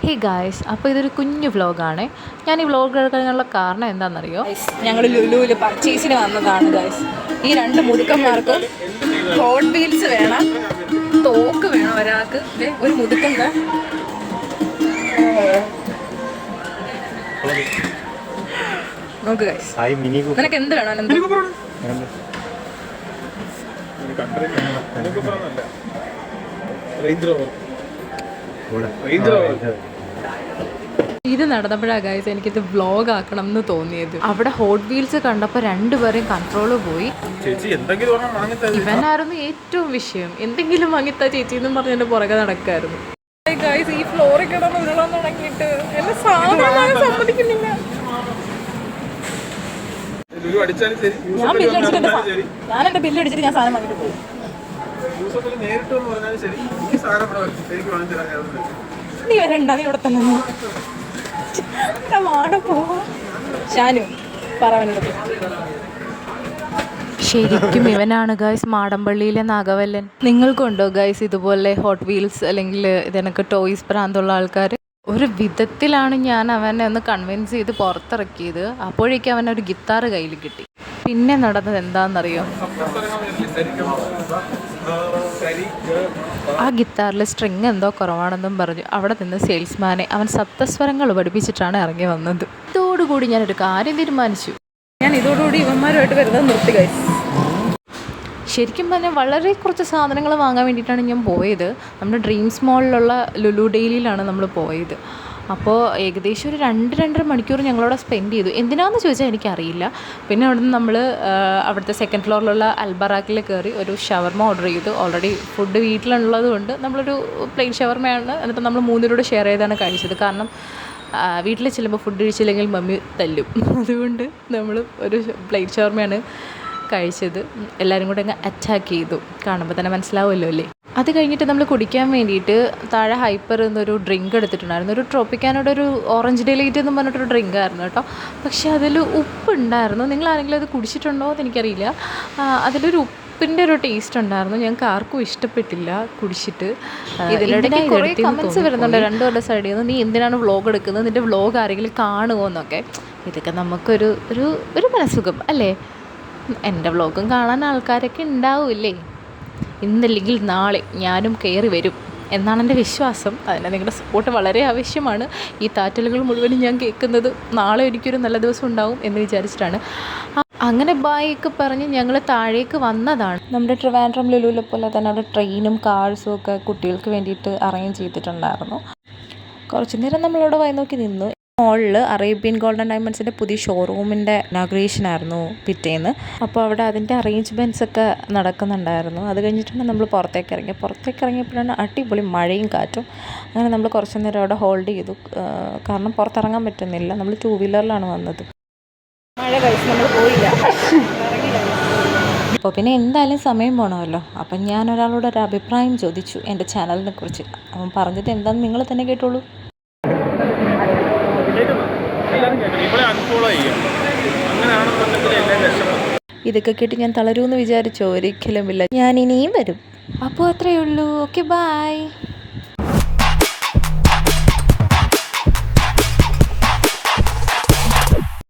Hey guys അപ്പോൾ ഇതൊരു കുഞ്ഞു വ്ലോഗാണ് ഞാൻ ഈ വ്ലോഗ് എടുക്കാനുള്ള കാരണം എന്താണെന്നറിയോ? ഞങ്ങൾ ലുലുവിൽ പർച്ചേസിന് വന്നതാണ് ഗായ്സ് ഈ രണ്ട് മുതുക്കന്മാർക്ക് ഹോട്ട് വീൽസ് വേണം തോക്ക് വേണം ഒരാൾക്ക്. ഒരു മുതുക്കൻ നോക്ക് ഗായ്സ് നിനക്ക് എന്ത് വേണം? ഇത് നടന്നപ്പോഴാണ് ഗായ്സ് എനിക്കിത് വ്ലോഗ് ആക്കണം എന്ന് തോന്നിയത്. അവിടെ ഹോട്ട് വീൽസ് കണ്ടപ്പോൾ രണ്ടുപേരെയും കൺട്രോൾ പോയി. ഇവനായിരുന്നു ഏറ്റവും വിഷയം. എന്തെങ്കിലും വാങ്ങിത്താ ചേച്ചി എന്നും പറഞ്ഞ് എന്റെ പുറകെ നടക്കായിരുന്നു. ഗൈസ് ഈ ഫ്ലോറിൽ കിടന്ന് ഉരുളാൻ തുടങ്ങിയിട്ട്. എന്നെ സാധനം സമ്മതിക്കുന്നില്ല. ഞാൻ ബില്ല് അടിച്ചിട്ട് ഞാൻ എന്റെ ബില്ല് അടിച്ചിട്ട് ഞാൻ സാധനം വാങ്ങിട്ട് പോകും യൂസഫിൽ നേരിട്ട് എന്ന് പറഞ്ഞാലും ശരി. ഈ സാധനം ഇവിടെ ശരിക്കും വാങ്ങിത്തരാം നീ വരണ്ട നീ ഇവിടെ തന്നെ വാട പോവാ. ഷാനു പറവനോട് ശരിക്കും ഇവനാണ് ഗൈസ് മാടമ്പള്ളിയിലെ നാഗവല്ലൻ. നിങ്ങൾക്കുണ്ടോ ഗൈസ് ഇതുപോലെ ഹോട്ട് വീൽസ് അല്ലെങ്കിൽ ഇതെനക്ക് ടോയ്സ് പ്രാന്തുള്ള ആൾക്കാർ ഒരു വിധത്തിലാണ് ഞാൻ അവനെ ഒന്ന് കൺവിൻസ് ചെയ്ത് പുറത്തിറക്കിയത്. അപ്പോഴേക്കും ഒരു ഗിത്താർ കയ്യിൽ കിട്ടി. പിന്നെ നടന്നത് എന്താണെന്നറിയോ? ആ ഗിത്താറിൽ സ്ട്രിങ് എന്തോ കുറവാണെന്നും പറഞ്ഞു. അവിടെ നിന്ന് സെയിൽസ്മാനെ അവൻ സപ്തസ്വരങ്ങൾ പഠിപ്പിച്ചിട്ടാണ് ഇറങ്ങി വന്നത്. ഇതോടുകൂടി ഞാനൊരു കാര്യം തീരുമാനിച്ചു. ഞാൻ ഇതോടുകൂടി ഇവന്മാരുമായിട്ട് വരുന്നത് നിർത്തി ഗൈസ് ശരിക്കും പറഞ്ഞാൽ വളരെ കുറച്ച് സാധനങ്ങൾ വാങ്ങാൻ വേണ്ടിയിട്ടാണ് ഞാൻ പോയത്. നമ്മുടെ ഡ്രീംസ് മോളിലുള്ള ലുലു ഡെയിലിയിലാണ് നമ്മൾ പോയത്. അപ്പോൾ ഏകദേശം ഒരു രണ്ട് രണ്ടര മണിക്കൂർ ഞങ്ങളവിടെ സ്പെൻഡ് ചെയ്തു. എന്തിനാണെന്ന് ചോദിച്ചാൽ എനിക്കറിയില്ല. പിന്നെ അവിടെ നിന്ന് നമ്മൾ അവിടുത്തെ സെക്കൻഡ് ഫ്ലോറിലുള്ള അൽബറാക്കിൽ കയറി ഒരു ഷവർമ ഓർഡർ ചെയ്തു. ഓൾറെഡി ഫുഡ് വീട്ടിലുള്ളത് കൊണ്ട് നമ്മളൊരു പ്ലെയിൻ ഷവർമയാണ്. എന്നിട്ട് നമ്മൾ മൂന്നിലൂടെ ഷെയർ ചെയ്താണ് കഴിച്ചത്. കാരണം വീട്ടിൽ ചെല്ലുമ്പോൾ ഫുഡ് കഴിച്ചില്ലെങ്കിൽ മമ്മി തല്ലും. അതുകൊണ്ട് നമ്മൾ ഒരു പ്ലേറ്റ് ഷവർമയാണ് കഴിച്ചത്. എല്ലാവരും കൂടെ അങ്ങ് അറ്റാക്ക് ചെയ്തു. കാണുമ്പോൾ തന്നെ മനസ്സിലാവുമല്ലോ അല്ലേ? അത് കഴിഞ്ഞിട്ട് നമ്മൾ കുടിക്കാൻ വേണ്ടിയിട്ട് താഴെ ഹൈപ്പർ എന്നൊരു ഡ്രിങ്ക് എടുത്തിട്ടുണ്ടായിരുന്നു. ഒരു ട്രോപ്പിക്കാനോട് ഒരു ഓറഞ്ച് ഡിലൈറ്റ് എന്ന് പറഞ്ഞിട്ടൊരു ഡ്രിങ്ക് ആയിരുന്നു കേട്ടോ. പക്ഷേ അതിൽ ഉപ്പുണ്ടായിരുന്നു. നിങ്ങൾ ആരെങ്കിലും അത് കുടിച്ചിട്ടുണ്ടോ എന്ന് എനിക്കറിയില്ല. അതിലൊരു ഉപ്പിന്റെ ഒരു ടേസ്റ്റ് ഉണ്ടായിരുന്നു. ഞങ്ങൾക്ക് ആർക്കും ഇഷ്ടപ്പെട്ടില്ല കുടിച്ചിട്ട്. ഇതിനിടയ്ക്ക് കുറേ കമൻസ് വരുന്നുണ്ട്. രണ്ടുപേരുടെ സൈഡിൽ നിന്ന് നീ എന്തിനാണ് വ്ളോഗ് എടുക്കുന്നത്? നിന്റെ വ്ളോഗ് ആരെങ്കിലും കാണുമോ എന്നൊക്കെ. ഇതൊക്കെ നമുക്കൊരു ഒരു ഒരു മനസ്സുഖം അല്ലേ? എന്റെ വ്ളോഗും കാണാൻ ആൾക്കാരൊക്കെ ഉണ്ടാവില്ലേ? ഇന്നല്ലെങ്കിൽ നാളെ ഞാനും കയറി വരും എന്നാണ് എന്റെ വിശ്വാസം. അതിന് നിങ്ങളുടെ സപ്പോർട്ട് വളരെ ആവശ്യമാണ്. ഈ താറ്റലുകൾ മുഴുവനും ഞാൻ കേൾക്കുന്നത്. നാളെ എനിക്കൊരു നല്ല ദിവസം ഉണ്ടാവും എന്ന് വിചാരിച്ചിട്ടാണ്. അങ്ങനെ ബായൊക്കെ പറഞ്ഞ് ഞങ്ങൾ താഴേക്ക് വന്നതാണ്. നമ്മുടെ ട്രിവാൻഡ്രം ലുലുവിലെ പോലെ തന്നെ അവിടെ ട്രെയിനും കാഴ്സും ഒക്കെ കുട്ടികൾക്ക് വേണ്ടിയിട്ട് അറേഞ്ച് ചെയ്തിട്ടുണ്ടായിരുന്നു. കുറച്ച് നേരം നമ്മളവിടെ വായി നോക്കി നിന്നു. മോളിൽ അറേബ്യൻ ഗോൾഡൻ ഡയമണ്ട്സിന്റെ പുതിയ ഷോറൂമിന്റെ ഇനാഗ്രേഷൻ ആയിരുന്നു പിറ്റേന്ന്. അപ്പോൾ അവിടെ അതിന്റെ അറേഞ്ച്മെന്റ്സ് ഒക്കെ നടക്കുന്നുണ്ടായിരുന്നു. അത് കഴിഞ്ഞിട്ടാണ് നമ്മൾ പുറത്തേക്ക് ഇറങ്ങി പുറത്തേക്ക് ഇറങ്ങിയപ്പോഴാണ് അടിപൊളി മഴയും കാറ്റും. അങ്ങനെ നമ്മൾ കുറച്ച് നേരം അവിടെ ഹോൾഡ് ചെയ്തു. കാരണം പുറത്തിറങ്ങാൻ പറ്റുന്നില്ല. നമ്മൾ ടൂ വീലറിലാണ് വന്നത്. മഴ കഴിച്ച് നമ്മൾ പോയില്ല. അപ്പോൾ പിന്നെ എന്തായാലും സമയം പോകണമല്ലോ അപ്പം ഞാൻ ഒരാളോട് ഒരു അഭിപ്രായം ചോദിച്ചു. എന്റെ ചാനലിനെ കുറിച്ച്. അവൻ പറഞ്ഞത് എന്താണെന്ന് നിങ്ങൾ തന്നെ കേട്ടോളൂ. ഇതൊക്കെ കേട്ട് ഞാൻ തളരുമെന്ന് വിചാരിച്ചോ? ഒരിക്കലുമില്ല ഞാൻ ഇനിയും വരും. അപ്പോൾ അത്രയേ ഉള്ളൂ. Okay bye